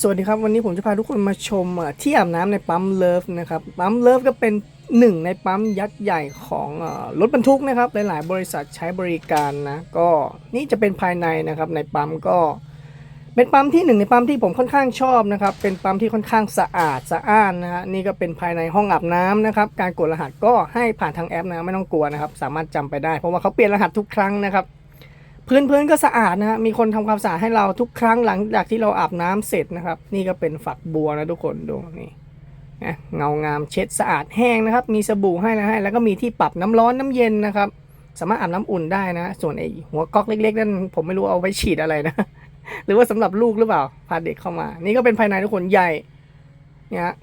สวัสดีครับ วันนี้ผมจะพาทุกคนมาชมที่อาบน้ำในปั๊มเลิฟนะครับปั๊มเลิฟก็เป็นหนึ่งในปั๊มยักษ์ใหญ่ของรถบรรทุกนะครับหลาย ๆ บริษัทใช้บริการนะก็นี่จะเป็นภายในนะครับในปั๊มก็เป็นปั๊มที่หนึ่งในปั๊มที่ผมค่อนข้างชอบนะครับเป็นปั๊มที่ค่อนข้างสะอาดสะอ้านนะฮะนี่ก็เป็นภายในห้องอาบน้ำนะครับการกดรหัสก็ให้ผ่านทางแอปนะไม่ต้องกลัวนะครับสามารถจำไปได้เพราะว่าเขาเปลี่ยนรหัสทุกครั้งนะครับ พื้นพื้นก็สะอาดนะฮะมีคนทำความสะอาดให้เราทุกครั้งหลังจากที่เราอาบน้ำเสร็จนะครับ นี่ก็เป็นฝักบัวนะทุกคนดูนี่เงางามเช็ดสะอาดแห้งนะครับ มีสบู่ให้นะให้แล้วก็มีที่ปรับน้ำร้อนน้ำเย็นนะครับ สามารถอาบน้ำอุ่นได้นะ ส่วนไอหัวก๊อกเล็ก ๆ นั่นผมไม่รู้เอาไว้ฉีดอะไรนะ หรือว่าสำหรับลูกหรือเปล่าพาเด็กเข้ามา นี่ก็เป็นภายในทุกคนใหญ่เนี่ยฮะ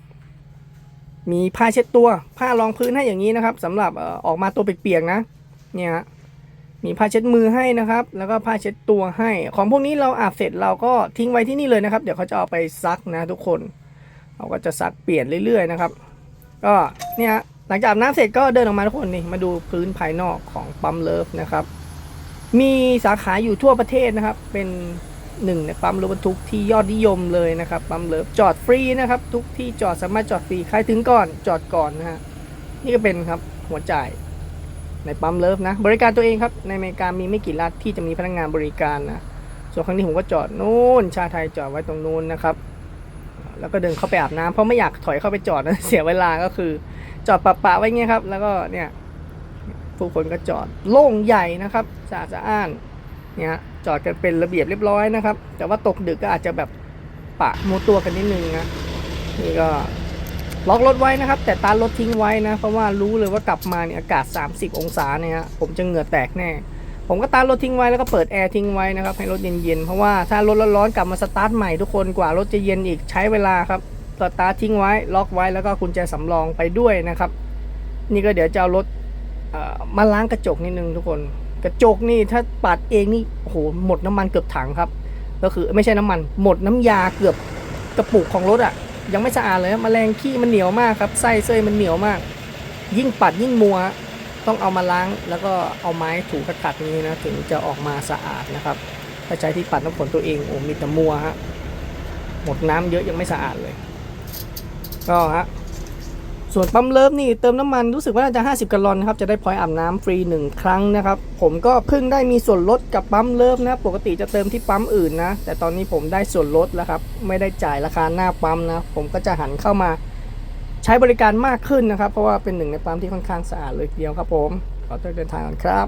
มีผ้าเช็ดตัวผ้ารองพื้นให้อย่างนี้นะครับสำหรับออออกมาตัวเปียกๆนะ เนี่ยฮะ มีผ้าเช็ดมือให้นะครับ แล้วก็ผ้าเช็ดตัวให้ ของพวกนี้เราอาบเสร็จเราก็ทิ้งไว้ที่นี่เลยนะครับ เดี๋ยวเขาจะเอาไปซักนะทุกคน เราก็จะซักเปลี่ยนเรื่อยๆนะครับ ก็เนี่ยหลังจากอาบน้ำเสร็จก็เดินออกมาทุกคนนี่มาดูพื้นภายนอกของปั๊มเลิฟนะครับ มีสาขาอยู่ทั่วประเทศนะครับ เป็นหนึ่งในปั๊มรถบรรทุกที่ยอดนิยมเลยนะครับปั๊มเลิฟจอดฟรีนะครับ ทุกที่จอดสามารถจอดฟรีใครถึงก่อนจอดก่อนนะฮะนี่ก็เป็นครับหัวจ่าย ในปั๊มเลิฟนะ บริการตัวเองครับ ในอเมริกามีไม่กี่รัฐที่จะมีพนักงานบริการนะ ส่วนครั้งนี้ผมก็จอดนู่น ชาไทยจอดไว้ตรงนู้นนะครับ แล้วก็เดินเข้าไปอาบน้ำเพราะไม่อยากถอยเข้าไปจอดนะเสียเวลาก็คือ จอดปะปะไว้เงี้ยครับ แล้วก็เนี่ยผู้คนก็จอดโล่งใหญ่นะครับสะอาดสะอ้านเนี่ยจอดกันเป็นระเบียบเรียบร้อยนะครับ แต่ว่าตกดึกก็อาจจะแบบปะมัวตัวกันนิดนึงนะนี่ก็ ล็อกรถไว้นะครับ แต่ตารรถทิ้งไว้นะ เพราะว่ารู้เลยว่ากลับมาเนี่ยอากาศ 30 องศาเนี่ยผมจะเหงื่อแตกแน่ ผมก็ตารรถทิ้งไว้แล้วก็เปิดแอร์ทิ้งไว้นะครับให้รถเย็นๆ เพราะว่าถ้ารถร้อนๆกลับมาสตาร์ทใหม่ทุกคนกว่ารถจะเย็นอีกใช้เวลาครับสตาร์ททิ้งไว้ล็อกไว้แล้วก็กุญแจสำรองไปด้วยนะครับ นี่ก็เดี๋ยวจะเอารถมาล้างกระจกนิดนึงทุกคน กระจกนี่ถ้าปัดเองนี่โอ้โหหมดน้ำมันเกือบถังครับ ก็คือไม่ใช่น้ำมัน หมดน้ำยาเกือบกระปุกของรถอะ่ะ ยังไม่สะอาดเลยมแมลงขี้มันเหนียวมากครับไส้เส้ยมันเหนียวมาก ยิ่งปัดยิ่งมัวต้องเอามาล้างแล้วก็เอาไม้ถูกระดๆนี้นะถึงจะออกมาสะอาดนะครับ ถ้าใช้ที่ปัดน้ำฝนตัวเองโอ้มีแต่มัวฮะหมดน้ำเยอะยังไม่สะอาดเลย ก็ฮะ ส่วนปั๊มเลิฟนี่เติมน้ำมันรู้สึกว่าน่าจะ 50กะลอนนะครับ จะได้พอยอาบน้ำฟรี 1 ครั้งนะครับ ผมก็เพิ่งได้มีส่วนลดกับปั๊มเลิฟนะ ปกติจะเติมที่ปั๊มอื่นนะ แต่ตอนนี้ผมได้ส่วนลดแล้วครับ ไม่ได้จ่ายราคาหน้าปั๊มนะ ผมก็จะหันเข้ามาใช้บริการมากขึ้นนะครับ เพราะว่าเป็นหนึ่งในปั๊มที่ค่อนข้างสะอาดเลยทีเดียวครับผม ขอตัวเดินทางก่อนครับ